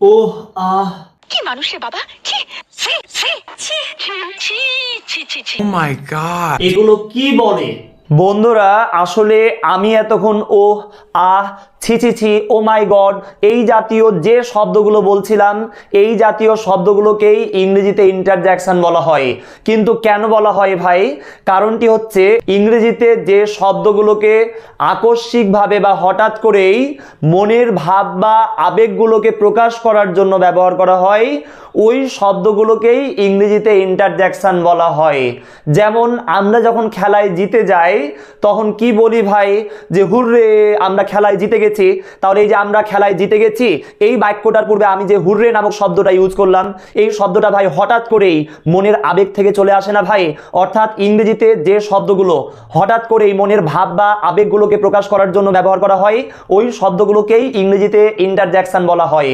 ওহ আহ। কি মানুষ রে বাবা? ছি ছি ছি ছি ছি ছি ছি ছি ও মাই গড এগুলো কি বলে? বন্ধুরা, আসলে আমি এতক্ষণ ও আহ, ছি ছি ছি, ও মাই গড, এই জাতীয় যে শব্দগুলো বলছিলাম, এই জাতীয় শব্দগুলোকেই ইংরেজিতে ইন্টারজ্যাকশন বলা হয়। কিন্তু কেন বলা হয় ভাই? কারণটি হচ্ছে, ইংরেজিতে যে শব্দগুলোকে আকস্মিকভাবে বা হঠাৎ করেই মনের ভাব বা আবেগগুলোকে প্রকাশ করার জন্য ব্যবহার করা হয়, ওই শব্দগুলোকেই ইংরেজিতে ইন্টারজ্যাকশন বলা হয়। যেমন, আমরা যখন খেলায় জিতে যাই তখন কি বলি ভাই যে, হুররে, আমরা খেলায় জিতে গেছি। তাহলে এই যে, আমরা খেলায় জিতে গেছি। এই বাক্যটার পূর্বে আমি যে, হুররে নামক শব্দটা ইউজ করলাম, এই শব্দটা ভাই হঠাৎ করেই মনের আবেগ থেকে চলে আসে না ভাই? অর্থাৎ ইংরেজিতে যে শব্দগুলো হঠাৎ করেই মনের ভাব বা আবেগগুলোকে প্রকাশ করার জন্য ব্যবহার করা হয়, ওই শব্দগুলোকেই ইংরেজিতে ইন্টারজ্যাকশন বলা হয়।